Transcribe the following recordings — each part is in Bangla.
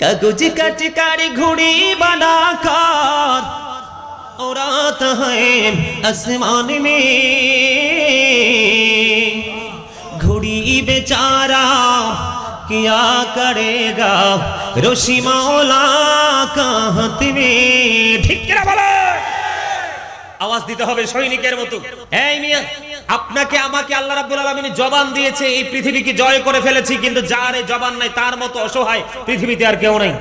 কাগজ কাটি কারি ঘুড়ি বানা কর। উড়াত হ্যাঁ আসমান মে। ঘুড়ি বেচারা কিয়া করেগা? রশি মাওলা কাহত মে। ঠিক বলা? আওয়াজ দিতে হবে সৈনিকের মতো। এই মিয়া, আপনাকে, আমাকে আল্লাহ রাব্বুল আলামিন জবান দিয়েছে, এই পৃথিবীকে জয় করে ফেলেছি, কিন্তু যার এই জবান নাই, তার মতো অসহায় পৃথিবীতে আর কেউ নাই।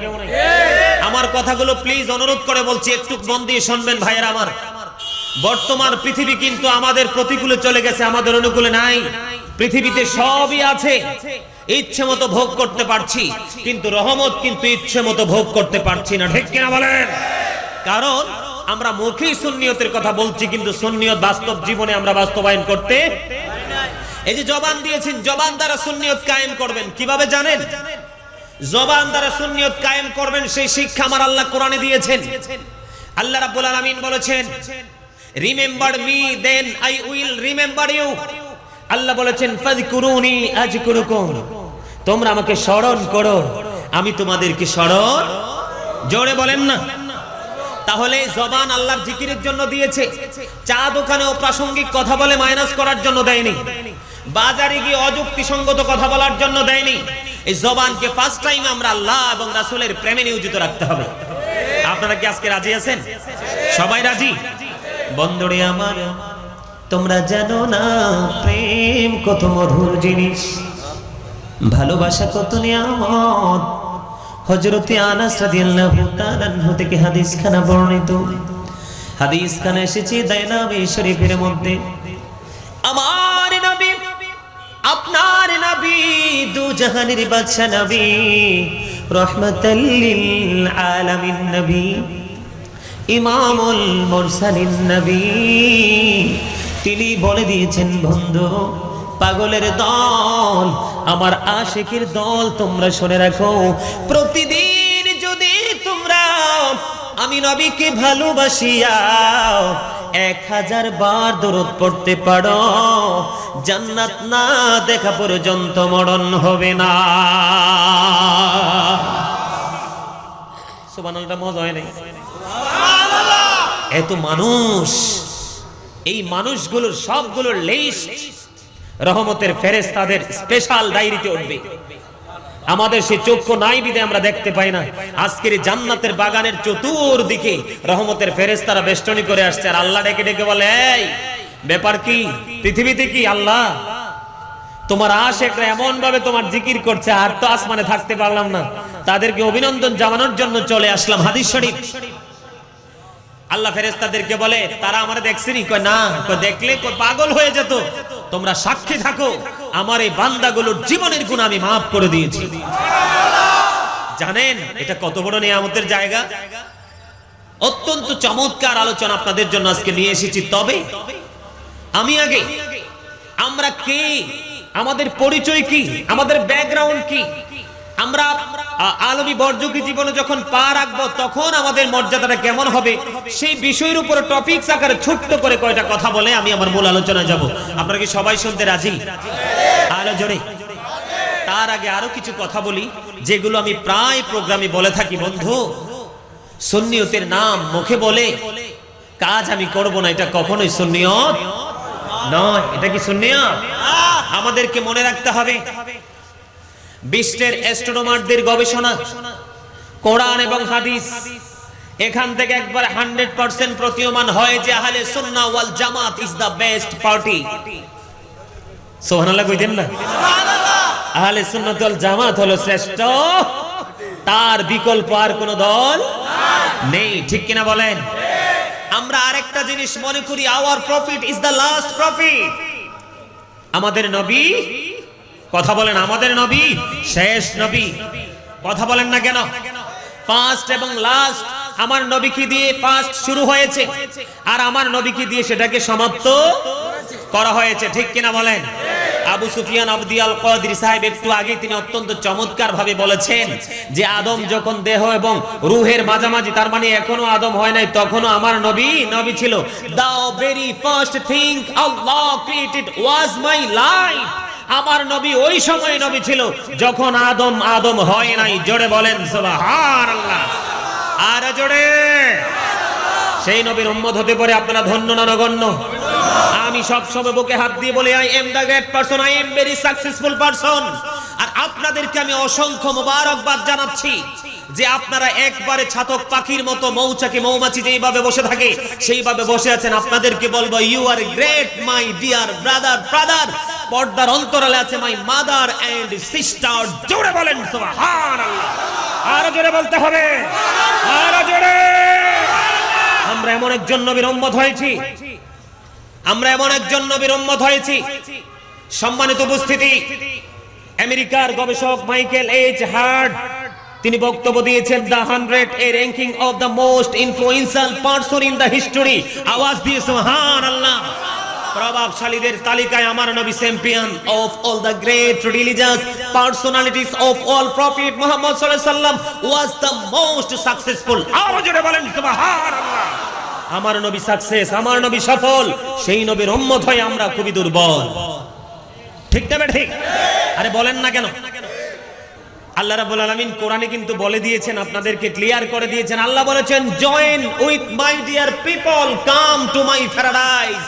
আমার কথাগুলো প্লিজ অনুরোধ করে বলছি, একটু মন দিয়ে শুনবেন ভাইয়েরা আমার। বর্তমান পৃথিবী কিন্তু আমাদের প্রতিকূলে চলে গেছে, আমাদের অনুকূলে নাই। পৃথিবীতে সবই আছে, ইচ্ছে মতো ভোগ করতে পারছি, কিন্তু রহমত কিন্তু ইচ্ছে মতো ভোগ করতে পারছি না, ঠিক কিনা বলেন? কারণ আমরা মুখেই সুন্নিয়তের কথা বলছি, কিন্তু সুন্নিয়ত বাস্তব জীবনে আমরা বাস্তবায়ন করতে এই যে জবান দিয়েছেন, জবান দ্বারা সুন্নিয়ত কায়েম করবেন, কীভাবে জানেন? জবান দ্বারা সুন্নিয়ত কায়েম করবেন, সেই শিক্ষা আমার আল্লাহ কোরআনে দিয়েছেন। আল্লাহ রাব্বুল আলামিন বলেছেন remember me then I will remember you Allah বলেছেন, ফাযকুরুনি আযকুরুকুম তোমরা আমাকে স্মরণ করো। আমি তোমাদেরকে স্মরণ, জোরে বলেন না। তাহলে জবান আল্লাহর জিকিরের জন্য দিয়েছে। চা দোকানে অপ্রাসঙ্গিক কথা বলে মাইনাস করার জন্য দেয়নি। বাজারে গিয়ে অযুক্তি সঙ্গত কথা বলার জন্য দেয়নি। এই জবানকে ফার্স্ট টাইম আমরা আল্লাহ এবং রাসূলের প্রেমে নিয়োজিত রাখতে হবে। আপনারা কি আজকে রাজি আছেন? সবাই রাজি? বন্ধুরে আমার, তোমরা জানো না, প্রেম কত মধুর জিনিস। ভালোবাসা কত নিয়ামত। হযরতে আনাস রাদিয়াল্লাহু তাআলা থেকে হাদিস খানা বর্ণিত। হাদিস খানা এসেছে দায়নামে শরীফের মধ্যে। আমার নবী, আপনার নবী, দু জাহানের বাদশা নবী, রহমাতাল লিল আলামিন নবী, ইমামুল মুরসালিন নবী। তিনি বলে দিয়েছেন, বন্ধু, পাগলের দল আমার আশিকের দল তোমরা শুনে রাখো। প্রতিদিন যদি তোমরা আমি নবীকে ভালোবাসিয়া এক হাজার বার দরদ পড়তে পারো জান্নাত না দেখা পর্যন্ত মরণ হবে না। সুবহানাল্লাহ মজা হয় নাই? এত মানুষ এই মানুষগুলোর সবগুলোর লিস্ট রহমতের ফেরেস তাদের স্পেশাল ডায়েরিতে উঠবে। আমাদের সে চক্ষু নাই বিদে আমরা দেখতে পাই না। আজকের জান্নাতের বাগানের চতুর্দিকে রহমতের ফেরেশতারা বেষ্টনী করে আসছে। আর আল্লাহ ডেকে ডেকে বলে, এই, ব্যাপার কি? পৃথিবীতে কি আল্লাহ? তোমার আশ আশেকরা এমন ভাবে তোমার জিকির করছে, আর তো আসমানে থাকতে পারলাম না। তাদেরকে অভিনন্দন জানানোর জন্য চলে আসলাম হাদিস শরীফ। আল্লাহ ফেরেস্তাদেরকে বলে, তারা আমার দেখছেনি? কয়, না। দেখলে? পাগল হয়ে যেত। তোমরা সাক্ষী থাকো। আমার এই বান্দাগুলোর জীবনের গুণ আমি মাফ করে দিয়েছি। জানেন, এটা কত বড় নিয়ামতের জায়গা? অত্যন্ত চমৎকার আলোচনা আপনাদের জন্য আজকে নিয়ে এসেছি। তবে আমি আগে, আমরা কে? আমাদের পরিচয় কি? আমাদের ব্যাকগ্রাউন্ড কি? আমরা আলমী বর্জকি জীবনে যখন পা রাখব, তখন আমাদের মর্যাদাটা কেমন হবে? সেই বিষয়ের উপর টপিকস আকারে ছোট্ট করে কয়টা কথা বলে আমি আমার মূল আলোচনায় যাব। আপনারা কি সবাই শুনতে রাজি? আলো জোরে তার আগে আরও কিছু কথা বলি, যেগুলো আমি প্রায় প্রোগ্রামে বলে থাকি, বন্ধু। সুন্নিয়তের নাম মুখে বলে, কাজ আমি করব না, এটা কখনোই সুন্নিয়ত নয়। এটা কি সুন্নিয়ত? আমাদেরকে মনে রাখতে হবে। বিশ্বের অ্যাস্ট্রোনমারদের গবেষণা কোরআন এবং হাদিস। এখান থেকে একবার হান্ড্রেড পার্সেন্ট প্রতীয়মান হয় যে আহলে সুন্না ওয়াল জামাত ইজ দ্য বেস্ট পার্টি। সোহানাল্লাহ কইতেন না? আহলে সুন্নাত ওয়াল জামাত হলো শ্রেষ্ঠ। তার বিকল্প আর কোন দল নেই। ঠিক কিনা বলেন? আমরা আরেকটা জিনিস মনে করি our prophet is the last prophet আমাদের নবী কথা বলেন আমাদের নবী, শেষ নবী। কথা বলেন না কেন? ফার্স্ট এবং লাস্ট আমার নবীকে দিয়ে ফার্স্ট শুরু হয়েছে। আর আমার নবীকে দিয়ে সেটাকে সমাপ্ত করা হয়েছে। ঠিক কিনা বলেন? আবু সুফিয়ান আবদিয়াল কদির সাহেব একটু আগে তিনি অত্যন্ত চমৎকার ভাবে বলেছেন যে, আদম যখন দেহ এবং রুহের মাঝামাঝি, তার মানে এখনও আদম হয় নাই, তখনও আমার নবী নবী ছিল। The very first thing Allah created was my life আমার নবী ওই সময় নবী ছিল। যখন আদম আদম হয় নাই, জোরে বলেন আর জোরে। সেই নবীর উম্মত হতে পারে আপনারা ধন্য না নগণ্য। আমি সব সময় বুকে হাত দিয়ে বলি I am the great person I am very successful person আর আপনাদেরকে আমি অসংখ্য মোবারকবাদ জানাচ্ছি যে আপনারা একবারে ছাতক পাখির মতো মৌচাকে মৌমাছি যেইভাবে বসে থাকে, সেইভাবে বসে আছেন। আপনাদেরকে বলব you are great my dear brother brother পর্দার অন্তরালে আছে মাই মাদার এন্ড সিস্টার জোরে বলেন সুবহানাল্লাহ। আরও জোরে বলতে হবে। আরও জোরে। আমরা এমন একজন নবীর উম্মত হয়েছি। আমরা এমন একজন নবীর উম্মত হয়েছি। সম্মানিত উপস্থিতি আমেরিকার গবেষক মাইকেল এইচ হার্ড তিনি বক্তব্য দিয়েছেন the hundred a ranking of the most influential person in the history. আওয়াজ দিয়ে সুবহান আল্লাহ প্রভাবশালীদের তালিকায় আমার নবী champion of all the great religious personalities of all prophet Muhammad সাল্লাল্লাহু আলাইহি সাল্লাম ওয়াজ দ্য মোস্ট সাকসেসফুল আরও জোরে বলেন, সুবহানাল্লাহ। আমার নবী সাকসেস আমার নবী সফল, সেই নবীর উম্মত হয়ে আমরা খুবই দুর্বল। ঠিক না ঠিক? আরে বলেন না কেন? আল্লাহ রাব্বুল আলামিন কোরআনে কিন্তু বলে দিয়েছেন, আপনাদেরকে ক্লিয়ার করে দিয়েছেন। আল্লাহ বলেছেন join with my dear people come to my paradise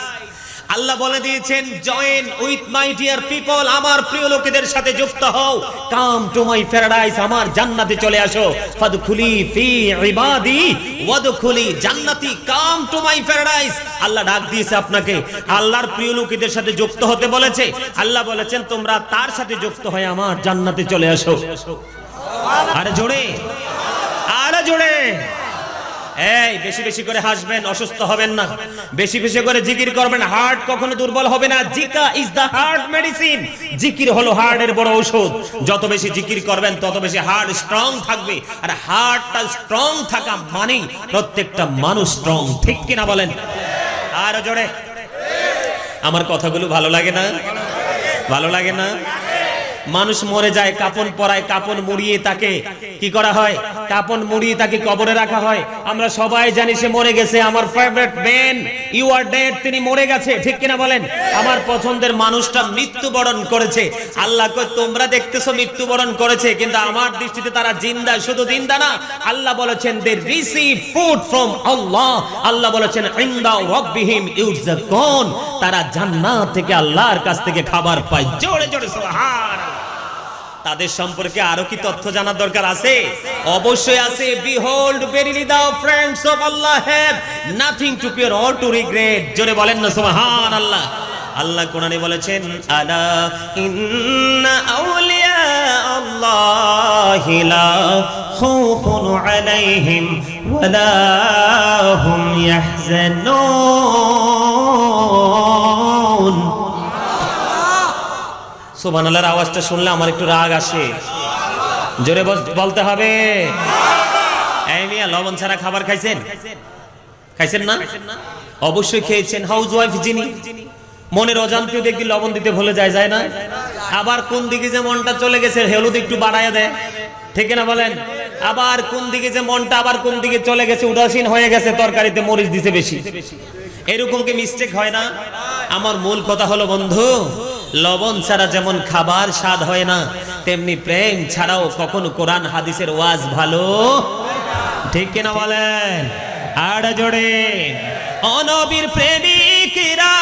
Allah বলে দিয়েছেন join with my dear people আমার প্রিয় লোকেদের সাথে যুক্ত হও। কাম টু মাই প্যারাডাইস আমার জান্নাতে চলে আসো। ফাদখুলি ফি ইবাদি, ওয়াদখুলি জান্নাতি কাম টু মাই প্যারাডাইস আল্লাহ ডাক দিয়েছে আপনাকে। আল্লাহর প্রিয় লোকেদের সাথে যুক্ত হতে বলেছে। আল্লাহ বলেছেন, তোমরা তার সাথে যুক্ত হয়ে আমার জান্নাতে চলে আসো। আরে জোরে আরে জোরে। এই, বেশি বেশি করে হাসবেন, অসুস্থ হবেন না। বেশি বেশি করে জিকির করবেন, হার্ট কখনো দুর্বল হবে না। জিকা ইজ দা হার্ট মেডিসিন। জিকির হলো হার্টের বড় ঔষধ। যত বেশি জিকির করবেন, তত বেশি হার্ট স্ট্রং থাকবে। আর হার্টটা স্ট্রং থাকা মানেই প্রত্যেকটা মানুষ স্ট্রং, ঠিক কিনা বলেন? আর জোরে। আমার কথাগুলো ভালো লাগে না? ভালো লাগে না? মানুষ মরে যায়, কাপন পরায়, কাপন মুড়িয়ে তাকে কি করা হয়? কাপন মুড়িয়ে তাকে কবরে রাখা হয়। আমরা সবাই জানি সে মরে গেছে। আমার favourite man you are dead তিনি মরে গেছে। ঠিক কিনা বলেন? আমার পছন্দের মানুষটা মৃত্যুবরণ করেছে। আল্লাহ কয়, তোমরা দেখতেছো মৃত্যুবরণ করেছে, কিন্তু আমার দৃষ্টিতে তারা জিন্দা, শুধু জিন্দা না। আল্লাহ বলেছেন they receive food from Allah Allah বলেছেন, ইনদা রাব্বিহিম ইউরজাকুন তারা জান্নাত থেকে আল্লাহর কাছ থেকে খাবার পায়। জোরে জোরে সুবহানাল্লাহ তাদের সম্পর্কে আরও কি তথ্য জানার দরকার আছে? অবশ্যই আছে behold verily the friends of Allah have nothing to fear or to regret জোরে বলেন না সুবহান আল্লাহ আল্লাহ কোরআনে বলেছেন, আলা ইন্না আউলিয়া আল্লাহি লা খাউফুন আলাইহিম ওয়ালা হুম ইয়াহজানুন। আল্লাহর আওয়াজটা শুনলে আমার একটু রাগ আসে। জোরে বলতে হবে। লবণ ছাড়া খাবার খাইছেন? খাইছেন না? অবশ্যই খেয়েছেন। হাউস ওয়াইফ যিনি, মনের অজান্তেও দেখি লবণ দিতে ভুলে যায় যায় না? আবার কোন দিকে যে মনটা চলে গেছে, হলুদ একটু বাড়ায় দেয়। ঠিক না বলেন? আবার কোন দিকে যে মনটা, আবার কোন দিকে চলে গেছে, উদাসীন হয়ে গেছে, তরকারিতে মরিচ দিতে বেশি। এরকম কি মিস্টেক হয় না? আমার মূল কথা হলো, বন্ধু লবণ ছাড়া যেমন খাবার স্বাদ হয় না, তেমনি প্রেম ছাড়াও কখনো কোরআন হাদিসের ওয়াজ ভালো? ঠিক কিনা বলেন? আর জোরে। অনবীর প্রেমিকরা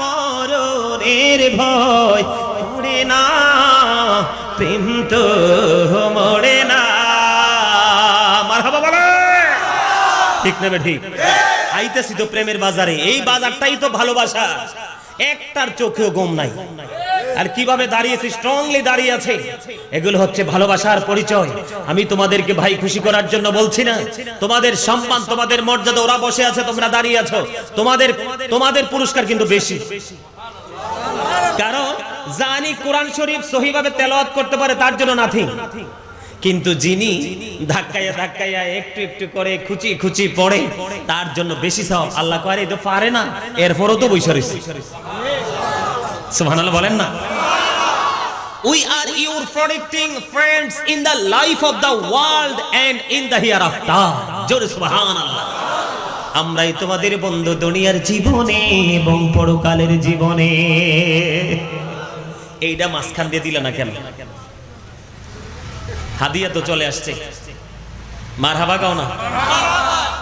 মরণের ভয় মরে না, প্রেম তো মরে ঠিক নেবে ঠিক। আইতেছি তো প্রেমের বাজারে, এই বাজারটাই তো ভালোবাসা। একটার চোখেও গম নাই। আর কীভাবে দাঁড়িয়েছে স্ট্রংলি দাঁড়িয়ে আছে, এগুলো হচ্ছে ভালোবাসার পরিচয়। আমি তোমাদেরকে ভাই খুশি করার জন্য বলছি না। তোমাদের সম্মান, তোমাদের মর্যাদা, ওরা বসে আছে, তোমরা দাঁড়িয়ে আছো। তোমাদের তোমাদের পুরস্কার কিন্তু বেশি। কারণ, জানি কোরআন শরীফ সহিভাবে তেলাওয়াত করতে পারে, তার জন্য নাথিং। কিন্তু যিনি ধাক্কাইয়া ধাক্কাইয়া একটু একটু করে খুচি খুচি পড়ে, তার জন্য বেশি সব আল্লাহ করে তো পারে না, এরপরও তো বৈশা রয়েছে। সুবহানাল্লাহ বলেন না। We are your protecting friends in the life of the world and in the hereafter. জোরে সুবহানাল্লাহ। আমরাই তোমাদের বন্ধু দুনিয়ার জীবনে এবং পরকালের জীবনে। এইটা মাঝখান দিয়ে দিল না কেন? হাদিয়া তো চলে আসছে। মার হাবা গাও না।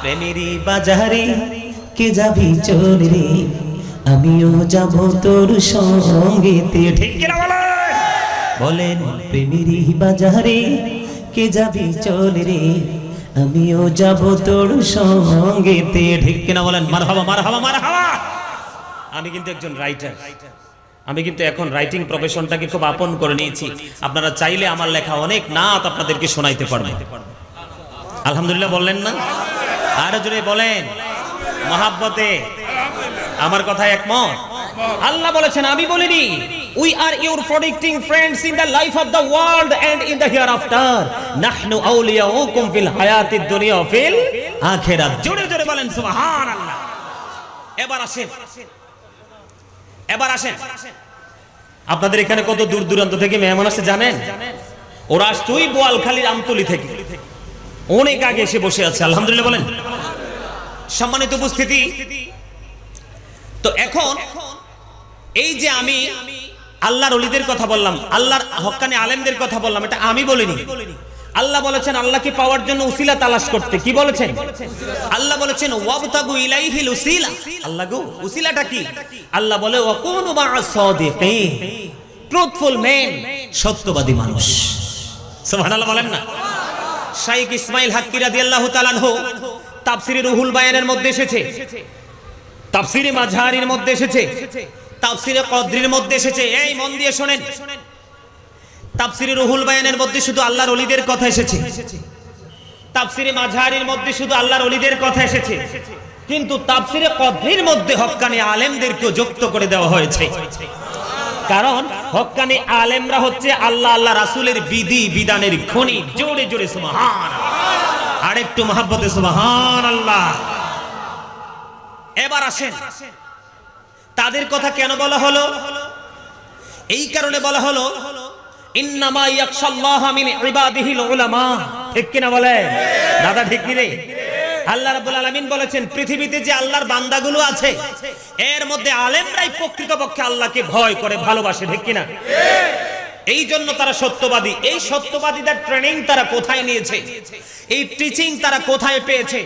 প্রেমেরই বাজারে কে যাবি চলে রে? আমিও যাব তোর সঙ্গেতে ঠিক কিনা বলেন বলেন প্রেমেরই বাজারে কে যাবি চলে রে? আমিও যাব তোর সঙ্গেতে ঠিক কিনা বলেন? মার হাবা মার হাবা মার হাবা আমি কিন্তু একজন রাইটার আমি কিন্তু এখন রাইটিং প্রফেশনটাকে খুব আপন করে নিয়েছি। আপনারা চাইলে আমার লেখা অনেক নাত আপনাদেরকে শোনাইতে পারবে। আলহামদুলিল্লাহ বললেন না? আরও জোরে বলেন। মহাব্বতে। আমার কথা একমত? আল্লাহ বলেছেন, আমি বলিনি we are your protecting friends in the life of the world and in the hereafter নাহনু আউলিয়াউকুম ফিল হায়াতিদ দুনিয়া ফিল আখিরাত। জোরে জোরে বলেন, সুবহানাল্লাহ। এবার আসেন। এবার আসেন। আপনাদের এখানে কত দূর দূরান্ত থেকে মেহমান আসছে জানেন? ওরা আসছে ওই বোয়ালখালীর আমতলি থেকে। অনেক আগে এসে বসে আছে, আলহামদুলিল্লাহ বলেন। সম্মানিত উপস্থিতি। তো এখন এই যে আমি আল্লাহর অলিদের কথা বললাম, আল্লাহর হক্কানি আলেমদের কথা বললাম, এটা আমি বলিনি। আল্লাহ বলেছেন আল্লাহকে পাওয়ার জন্য উসিলা তালাশ করতে। কি বলেছেন? আল্লাহ বলেছেন, ওয়াবতাগু ইলাইহিল উসিলা। আল্লাহ গো, উসিলাটা কি? আল্লাহ বলে, ওয়াকুনু মা'আস সাদিকিন। ট্রুথফুল মেন সত্যবাদী মানুষ। সুবহানাল্লাহ বলেন না। শাইখ ইসমাইল হাক্কি রাদিয়াল্লাহু তাআলা আনহু তাফসিরে রুহুল বায়ানের মধ্যে এসেছে। তাফসিরে মাঝহারির মধ্যে এসেছে। তাফসিরে কদরির মধ্যে এসেছে। এই মন দিয়ে শোনেন। তাফসিরে রুহুল বায়ানের মধ্যে শুধু আল্লাহর ওলিদের কথা এসেছে। তাফসিরে মাঝহারির মধ্যে শুধু আল্লাহর ওলিদের কথা এসেছে। কিন্তু তাফসিরে কদরির মধ্যে হক্কানি আলেমদেরকেও যুক্ত করে দেওয়া হয়েছে। কারণ হক্কানি আলেমরা হচ্ছে আল্লাহ আল্লাহ রাসূলের বিধি, বিধানের খনি। জোরে জোরে সুবহান আরেকটু মহাব্বতে সুবহান আল্লাহ এবার আসেন। তাদের কথা কেন বলা হলো? এই কারণে বলা হলো ইন্নামা বলে? দাদা রে? আল্লাহ আলামিন বলেছেন, পৃথিবীতে যে আল্লাহর বান্দাগুলো আছে, এর মধ্যে আল্লাহকে ভয় করে, ভালোবাসে এই জন্য তারা সত্যবাদী। এই সত্যবাদীদের ট্রেনিং তারা কোথায় নিয়েছে? এই টিচিং তারা কোথায় পেয়েছে?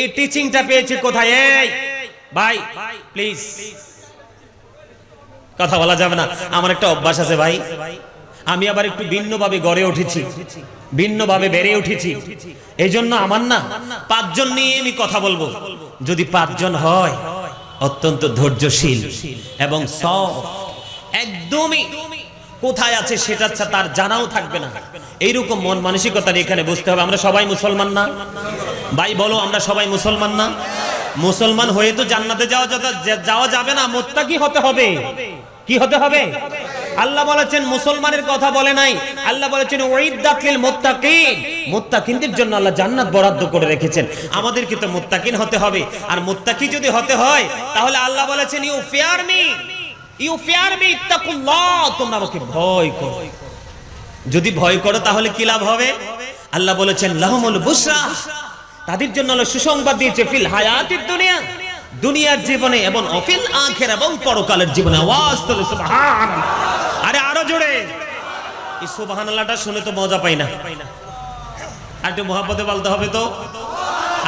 এই টিচিংটা পেয়েছে কোথায়? ভাই প্লিজ কথা বলা যাবে না। আমার একটা অভ্যাস আছে, ভাই। আমি আবার একটু ভিন্নভাবে গড়ে উঠেছি। ভিন্নভাবে বেড়ে উঠেছি। এই জন্য আমার না পাঁচজন নিয়ে আমি কথা বলব। যদি পাঁচজন হয়, অত্যন্ত ধৈর্যশীল এবং একদমই কোথায় আছে সেটা তার জানাও থাকবে না। এইরকম মন মানসিকতা এখানে বুঝতে হবে। আমরা সবাই মুসলমান না? ভাই, বলো, আমরা সবাই মুসলমান না? মুসলমান হয়ে তো জান্নাতে যাওয়া যাওয়া যাবে না। মোত্তাকি হতে হবে। কি হতে হবে? আল্লাহ বলেছেন, মুসলমানের কথা বলে নাই। আল্লাহ বলেছেন ওয়াইদাতিল মুত্তাকিন। মুত্তাকিনদের জন্য আল্লাহ জান্নাত বরাদ্দ করে রেখেছেন। আমাদেরকে তো মুত্তাকিন হতে হবে। আর মুত্তাকি যদি হতে হয়, তাহলে আল্লাহ বলেছেন, you fear me. You fear me, ইত্তাকুল্লাহ। তোমরা আমাকে ভয় করো। যদি ভয় করো, তাহলে কি লাভ হবে? আল্লাহ বলেছেন, লাহমুল বুশরা। তাদের জন্য হলো সুসংবাদ দিয়েছে, ফিল হায়াতির দুনিয়া। দুনিয়ার জীবনে এবং অফিল আখের এবং পরকালের জীবনে। আওয়াজ তোলে সুবহান আরও জোরে। এই সুবহানাল্লাহটা শুনে তো মজা পাই না। আর একটু মহাব্বতে বলতে হবে তো।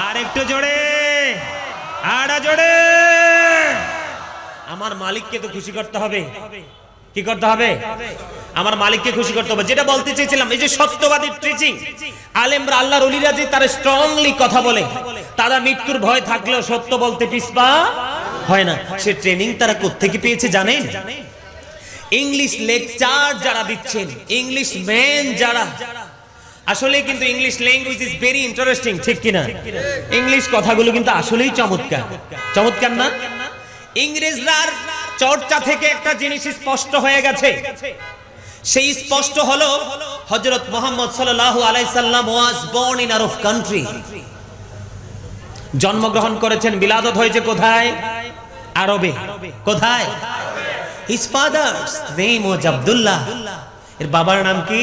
আর একটু জোরে। আরও জোরে। আমার মালিককে তো খুশি করতে হবে। কি করতে হবে? আমার মালিককে খুশি করতে হবে। যেটা বলতে চেয়েছিলাম, এই যে সত্যবাদী টিচিং আলেমরা আল্লাহর অলিরা যে তারা স্ট্রংলি কথা বলে, তারা মৃত্যুর ভয় থাকলেও সত্য বলতে পিসপা হয় না। সে ট্রেনিং তারা কোত্থেকে পেয়েছে জানেন? ইংলিশ লেকচার যারা দিচ্ছেন ইংলিশ ম্যান যারা। আসলে কিন্তু English language is very interesting ঠিক কিনা? ইংলিশ কথাগুলো কিন্তু আসলেই চমৎকার। চমৎকার না? ইংরেজরার চর্চা থেকে একটা জিনিস স্পষ্ট হয়ে গেছে। সেই স্পষ্ট হলো হজরত মোহাম্মদ সাল্লাল্লাহু আলাইহি সাল্লাম was born in Arab country জন্মগ্রহণ করেছেন, বিলাদত হয়েছে কোথায়? আরবে। কোথায়? His father's name was Abdullah এর বাবার নাম কি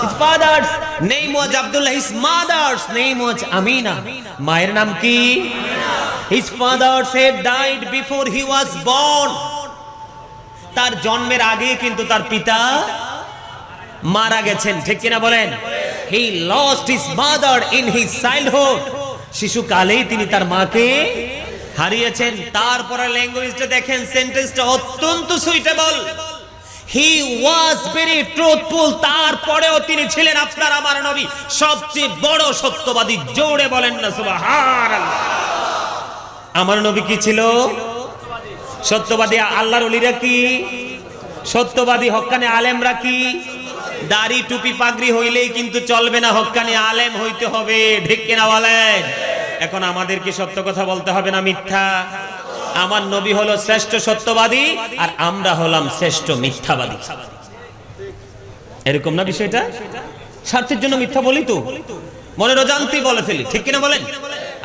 his father's name was Abdullah. His mother's name was Amina. মায়ের নাম কি His father had died before he was born. তার জন্মের আগে কিন্তু তার পিতা মারা গেছেন, ঠিক কিনা বলেন he lost his mother in his childhood শিশুকালেই তিনি তার মাকে হারিয়েছেন, তারপরে ল্যাঙ্গুয়েজটা দেখেন, সেন্টেন্সটা অত্যন্ত suitable he was very truthful তারপরেও তিনি ছিলেন আপনার আমার নবী। সবচেয়ে বড় সত্যবাদী, জোরে বলেন না, সুবহানাল্লাহ। আমার নবী কি ছিল? সত্যবাদী আল্লাহর অলিরা কি? সত্যবাদী হক্কানে আলেমরা কি? দাড়ি টুপি পাগড়ি হইলেই কিন্তু চলবে না হক্কানি আলেম হইতে হবে ঠিক কিনা বলেন। এখন আমাদের কি সত্য কথা বলতে হবে না মিথ্যা? আমার নবী হলো শ্রেষ্ঠ সত্যবাদী আর আমরা হলাম শ্রেষ্ঠ মিথ্যাবাদী। এরকম না বিষয়টা? স্বার্থের জন্য মিথ্যা বলি তো। মনের অজান্তি বলে ফেলি ঠিক কিনা বলেন?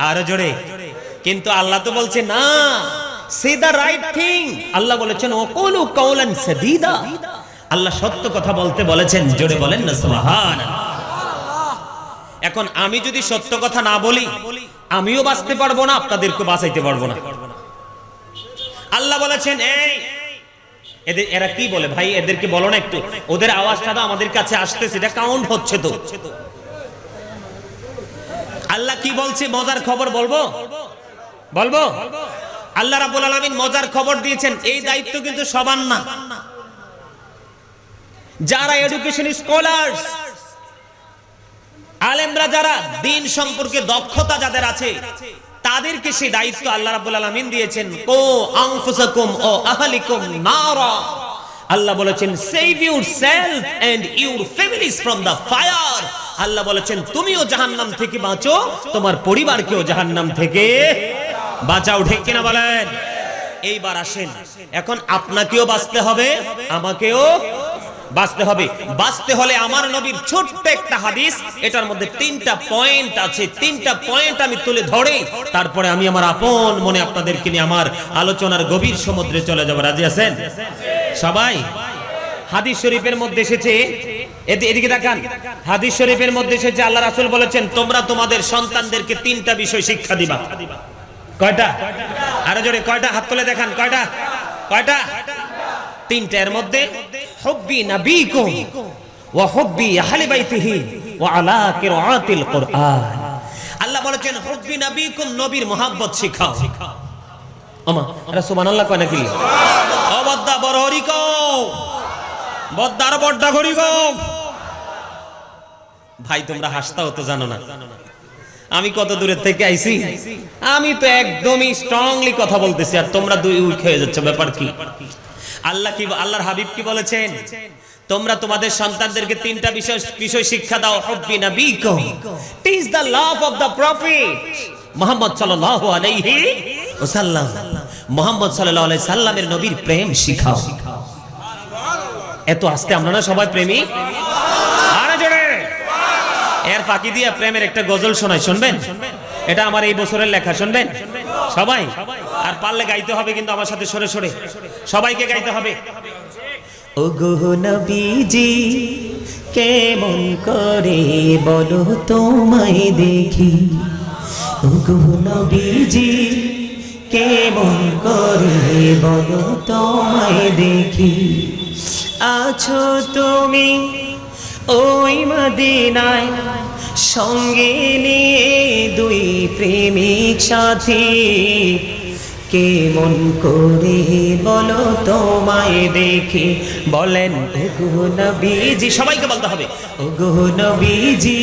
আরও জোরে। কিন্তু আল্লাহ তো বলছে, না সে দা রাইট থিং আল্লাহ বলেছেন, ওকুলু কাউলান সাদীদা। আল্লাহ সত্য কথা বলতে বলেছেন, জোরে বলেন না সুবহান এখন আমি যদি সত্য কথা না বলি আমিও বাঁচতে পারব না আপনাদেরকে বাঁচাইতে পারব না। আল্লাহ বলেছেন, এই, এদের, এরা কি বলে? ভাই, এদেরকে বলো না একটু। ওদের আওয়াজটা তো আমাদের কাছে আসতেছে, এটা কাউন্ট হচ্ছে তো। আল্লাহ কি বলছে? মজার খবর বলব? বলব? আল্লাহ রাব্বুল আলামিন মজার খবর দিয়েছেন, এই দায়িত্ব কিন্তু সবার না। যারা এডুকেশন স্কলার্স আলেমরা যারা দিন সম্পর্কে দক্ষতা যাদের আছে, তাদেরকে সেই দায়িত্ব আল্লাহ রাব্বুল আলামিন দিয়েছেন ও আনফুসাকুম ও আহলিকুম নারা। আল্লাহ বলেছেন save yourself and your families from the fire Allah বলেছেন, তুমিও জাহান্নাম থেকে বাঁচো, তোমার পরিবারকেও জাহান্নাম থেকে বাঁচাও। ঠিক কিনা বলেন? এইবার আসেন, এখন আপনাকেও বাঁচতে হবে, আমাকেও বাঁচতে হবে। বাঁচতে হলে আমার নবীর ছোট্ট একটা হাদিস, এটার মধ্যে তিনটা পয়েন্ট আছে। তিনটা পয়েন্ট আমি তুলে ধরে, তারপরে আমি আমার আপন মনে আপনাদেরকে নিয়ে আমার আলোচনার গভীর সমুদ্রে চলে যাব। রাজি আছেন? সবাই? হাদিস শরীফের মধ্যে এসেছে, এদি- এদিকে দেখান। হাদিস শরীফের মধ্যে এসেছে, আল্লাহ রাসূল বলেছেন, তোমরা তোমাদের সন্তানদেরকে তিনটা বিষয় শিক্ষা দিবা। কয়টা? আরও জোরে কয়টা? হাত তুলে দেখান, কয়টা? কয়টা? তিনটার মধ্যে, হব্বি নাবিকুম ওয়া হব্বি আহলি বাইতিহি ওয়া আলা কিরাআতিল কুরআন। আল্লাহ বলেছেন, হব্বি নাবিকুম নবীর মোহাব্বত শিখাও। ওমা আরে সুবহানাল্লাহ কয় নাকি? ও বদ্দা বড় হরি কও, বদ্দার বড্ডা করি গো ভাই, তোমরা হাসতাও তো জানো না। আমি কত দূরের থেকে আইছি? আমি তো একদমই স্ট্রংলি কথা বলতেছি, আর তোমরা দুই উইক হয়ে যাচ্ছে, ব্যাপার কি? আল্লাহ কি, আল্লাহর হাবিব কি বলেছেন? তোমরা তোমাদের সন্তানদেরকে তিনটা বিষয় বিষয় শিক্ষা দাও, হব্বি নাবিকুম। Teach the love of the prophet Muhammad সাল্লাল্লাহু আলাইহি ওয়াসাল্লাম। মুহাম্মদ সাল্লাল্লাহু আলাইহি সাল্লামের নবীর প্রেম শিখাও। এত আস্তে আমরা না সবাই প্রেমী? আরে জোরে। এর ফাঁকি দিয়ে প্রেমের একটা গজল শোনাই, শুনবেন? এটা আমার এই বছরের লেখা, শুনবেন? সবাই? পারলে গাইতে হবে কিন্তু আমার সাথে সরে সরে। সবাইকে গাইতে হবে। ওগো নবীজি, কেমন করে বলো তোমায় দেখি? ওগো নবীজি, কেমন করে বলো তোমায় দেখি? আছো তুমি ওই মদিনায় সঙ্গে নিয়ে দুই প্রেমিক সাথী। কেমন করে বলো তোমায় দেখি? বলেন নবীজি। সবাইকে বলতে হবে, ওগো নবীজি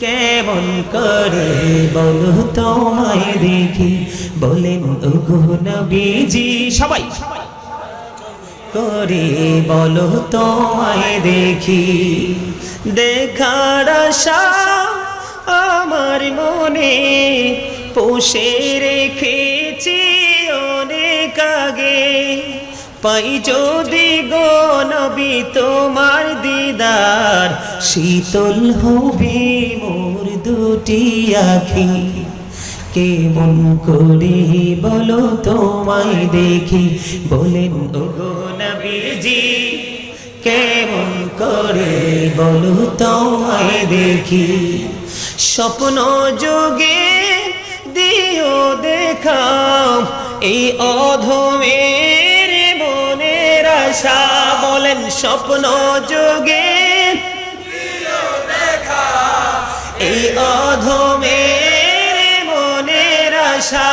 কেমন করে বলো তোমায় দেখি? বলেন, ওগো নবীজি। সবাই করে বলো তোমায় দেখি। দেখার আশা আমার মনে, পুষে রেখেছি অনেক আগে। পাই যদি গো তোমার দিদার, শীতল হবে মোর দুটি আখি। কেমন করে বলো তোমায় দেখি। বলেন, ওগো নবীজি, কেমন করে বলো তোমায় দেখি। স্বপ্ন যোগে দেখা এই অধমের মনের আশা। বলেন স্বপ্ন যোগে এই অধমের মনের আশা।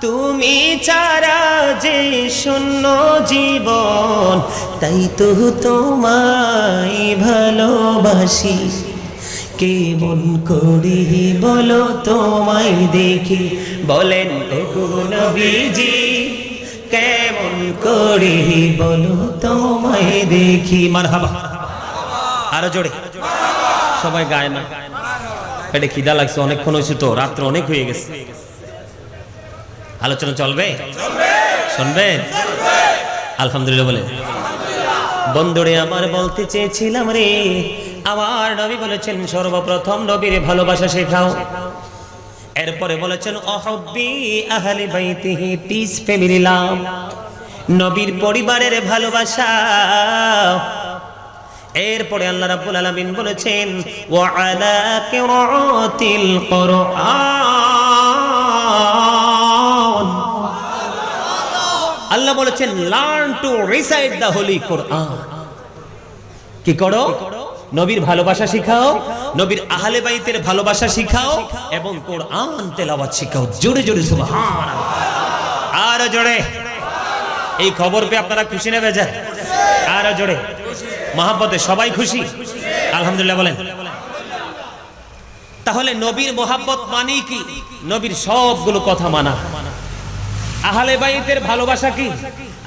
তুমি চারা যে শূন্য জীবন, তাই তো তোমায় ভালোবাসি। কেমন করি বলো তোমায় দেখি? বলেন নবীজি, কেমন করি বলো তোমায় দেখি? মারহাবা। আরও জোরে। সবাই গায় না। পেটে খিদা লাগছে, অনেকক্ষণ হয়েছে তো, রাত্র অনেক হয়ে গেছে। আলোচনা চলবে? শুনবেন আলহামদুলিল্লাহ বলে। বন্ধুরে, আমার বলতে চেয়েছিলাম রে আমার নবী বলেছেন সর্বপ্রথম নবীর ভালোবাসা শেখাও। এরপরে বলেছেন অহব্বি আহলি বাইতিহি পিস ফ্যামিলি লাভ নবীর পরিবারের ভালোবাসা। এরপরে আল্লাহ রাব্বুল আলামিন বলেছেন ওয়া আলা কিরাতিল কোরআন। আল্লাহ বলেছেন learn to recite the holy Quran কি করো? নবীর ভালোবাসা শিখাও, নবীর আহলে বাইতের ভালোবাসা শিখাও এবং কোরআন তেলাওয়াত শিখাও। জোরে জোরে সুবহান আর জোরে। এই খবর পেয়ে আপনারা খুশি নেবে যায় আর জোরে। মহাব্বতে সবাই খুশি? আলহামদুলিল্লাহ বলেন। তাহলে নবীর মোহাব্বত মানে কি? নবীর সবগুলো কথা মানা। আহলে বাইতের ভালোবাসা কি?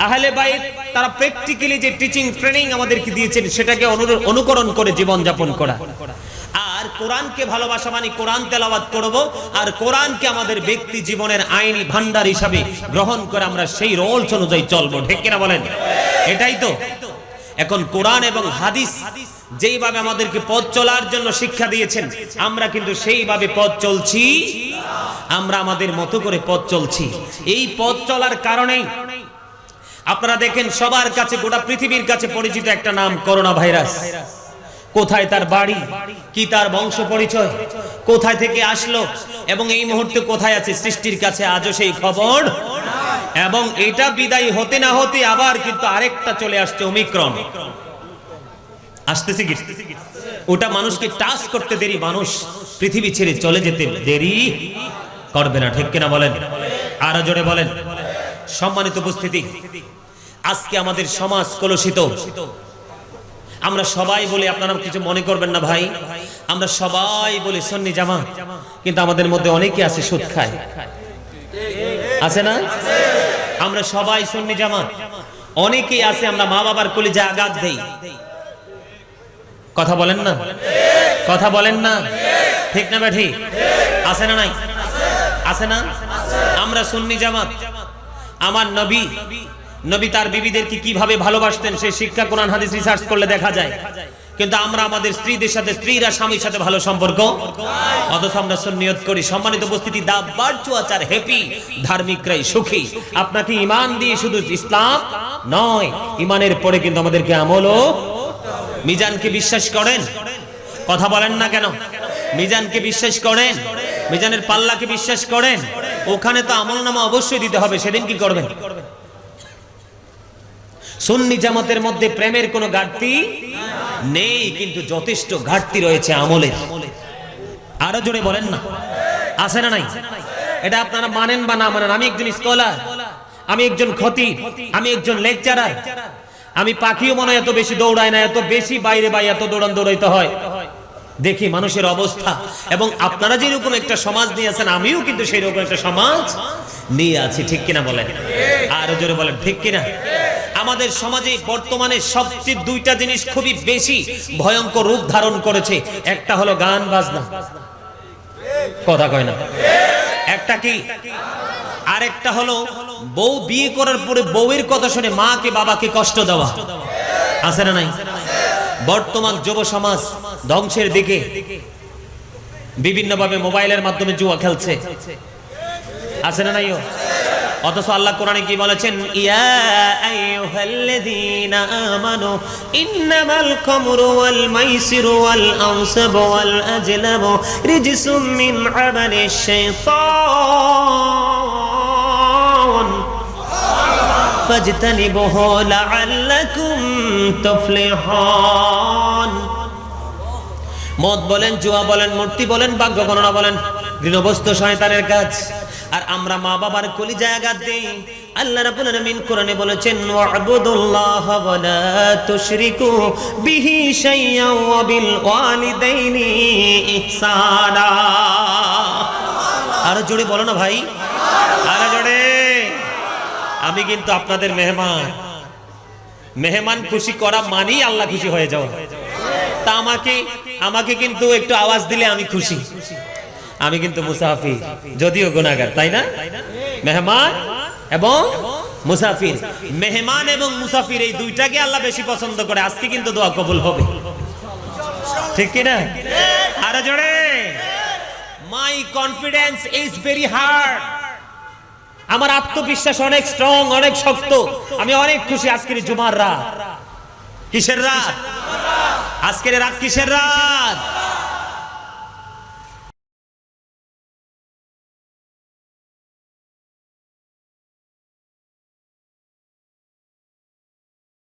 আহলে বাইত তারা প্র্যাকটিক্যালি যে টিচিং ট্রেনিং আমাদেরকে দিয়েছেন, সেটাকে অনুকরণ করে জীবন যাপন করা। আর কোরআনকে ভালোবাসা মানে কোরআন তেলাওয়াত করব, আর কোরআনকে আমাদের ব্যক্তি জীবনের আইনি ভান্ডার হিসাবে গ্রহণ করে আমরা সেই রোলস অনুযায়ী চলবো, ঠিক কিনা বলেন? এটাই তো। এখন কোরআন এবং হাদিস যেইভাবে আমাদেরকে পথ চলার জন্য শিক্ষা দিয়েছেন, আমরা কিন্তু সেইভাবে পথ চলছি, আমরা আমাদের মতো করে পথ চলছি। এই পথ চলার কারণেই আপনারা দেখেন সবার কাছে, গোটা পৃথিবীর কাছে পরিচিত একটা নাম, করোনা ভাইরাস। কোথায় তার বাড়ি? কি তার বংশ পরিচয়? কোথায় থেকে আসলো? এবং এই মুহূর্তে কোথায় আছে? সৃষ্টির কাছে আজও সেই খবর এবং এটা বিদায় হতে না হতে আবার কিন্তু আরেকটা চলে আসছে অমিক্রণ আসতেছে ওটা মানুষকে টাচ করতে দেরি, মানুষ পৃথিবী ছেড়ে চলে যেতে দেরি করবে না, ঠিক কিনা বলেন? আরও জোরে বলেন। সম্মানিত উপস্থিতি আজকে আমাদের সমাজ কলুষিত। আমরা সবাই বলি, আপনারা কিছু মনে করবেন না ভাই। আমরা সবাই বলি, সন্নি জামা। কিন্তু আমাদের মধ্যে অনেকে আছে, সুদ খায়। আছে না? আমরা সবাই সন্নি জামা। অনেকেই আছে, আমরা মা বাবার কলিজা আঘাত দেই। কথা বলেন না? কথা বলেন না? ঠিক না ব্যাঠি? আছে না নাই? আছে না? আমরা সুন্নি জামাত আমার নবী নবী তার বিবিদেরকে কীভাবে ভালোবাসতেন সেই শিক্ষা কোরআন হাদিস রিসার্চ করলে দেখা যায়। কিন্তু আমরা আমাদের স্ত্রীদের সাথে, স্ত্রীরা স্বামীর সাথে ভালো সম্পর্ক? অথচ আমরা সুন্নিয়ত করি। সম্মানিত উপস্থিতি, দা বার্চুয়াচ আর হ্যাপি ধার্মিকরাই সুখী। আপনাকে ইমান দিয়ে শুধু ইসলাম নয় ইমানের পরে কিন্তু আমাদেরকে আমলও মিজানকে বিশ্বাস করেন। কথা বলেন না কেন? মিজানকে বিশ্বাস করেন। মিজানের পাল্লাকে বিশ্বাস করেন। ওখানে তো আমল নামা অবশ্যই দিতে হবে। সেদিন কি করবেন? সুন্নি জামাতের মধ্যে প্রেমের কোনো ঘাটতি নেই, কিন্তু যথেষ্ট ঘাটতি রয়েছে আমলের। আরও জোরে বলেন না। আছে না নাই? এটা আপনারা মানেন বা না মানেন? আমি একজন স্কলার আমি একজন ক্ষতি আমি একজন লেকচারার আমি পাখিও মনে এত বেশি দৌড়ায় না, এত বেশি বাইরে বাই এত দৌড়ান দৌড়াইতে হয়। দেখি মানুষের অবস্থা। এবং আপনারা যেরকম একটা সমাজ নিয়ে আছেন, আমিও কিন্তু সেই রকম একটা সমাজ নিয়ে আছি। ঠিক কিনা বলেন? আরও জোরে বলেন, ঠিক কিনা? আমাদের সমাজে বর্তমানে সবচেয়ে দুইটা জিনিস খুবই বেশি ভয়ঙ্কর রূপ ধারণ করেছে। একটা হলো গান বাজনা। কথা কয় না। একটা কি? আরেকটা হলো বউ বিয়ে করার পরে বউয়ের কথা শুনে মাকে বাবাকে কষ্ট দেওয়া। আছে না নাই? বর্তমান যুব সমাজ ধ্বংসের দিকে বিভিন্নভাবে মোবাইলের মাধ্যমে জুয়া খেলছে। আছে না নাইও অথচ আল্লাহ কোরআনে কি বলেছেন? ইয়া আইয়ুহাল্লাযীনা আমানু, ইন্নামাল খামরু ওয়াল মাইসিরু ওয়াল আনসাবু ওয়াল আজলামু রিজসুম মিন আমালিশ শাইতান। ফাজতানিবুহু লাআল্লাকুম তুফলিহুন। মদ বলেন, জুয়া বলেন, মূর্তি বলেন ভাগ্য গণনা বলেন গৃহবস্তু শয়তানের কাজ। আর আমরা মা বাবার কলি জায়গা আল্লাহ রাব্বুল আলামিন কোরআনে বলেছেন, ওয়াবুদুল্লাহ তুশরিকু বিহি ওয়া বিল ওয়ালিদাইনি ইহসানা। আরও জোরে বলো না ভাই। আরও জোরে। আমি কিন্তু আপনাদের মেহমান। মেহমান খুশি করা মানেই আল্লাহ খুশি হয়ে যাওয়া। তা আমাকে আমাকে কিন্তু একটু আওয়াজ দিলে আমি খুশি। আমি কিন্তু মুসাফির, যদিও গুনাহগার তাই না? মেহমান এবং মুসাফির। মেহমান এবং মুসাফির এই দুইটাকে আল্লাহ বেশি পছন্দ করে, আজকে কিন্তু দোয়া কবুল হবে। ঠিক কি না আরও জোরে। My confidence is very hard আমার আত্মবিশ্বাস অনেক স্ট্রং অনেক শক্ত। আমি অনেক খুশি আজকের জুমার রাত। কিসের রাত? আজকের রাত কিসের রাত?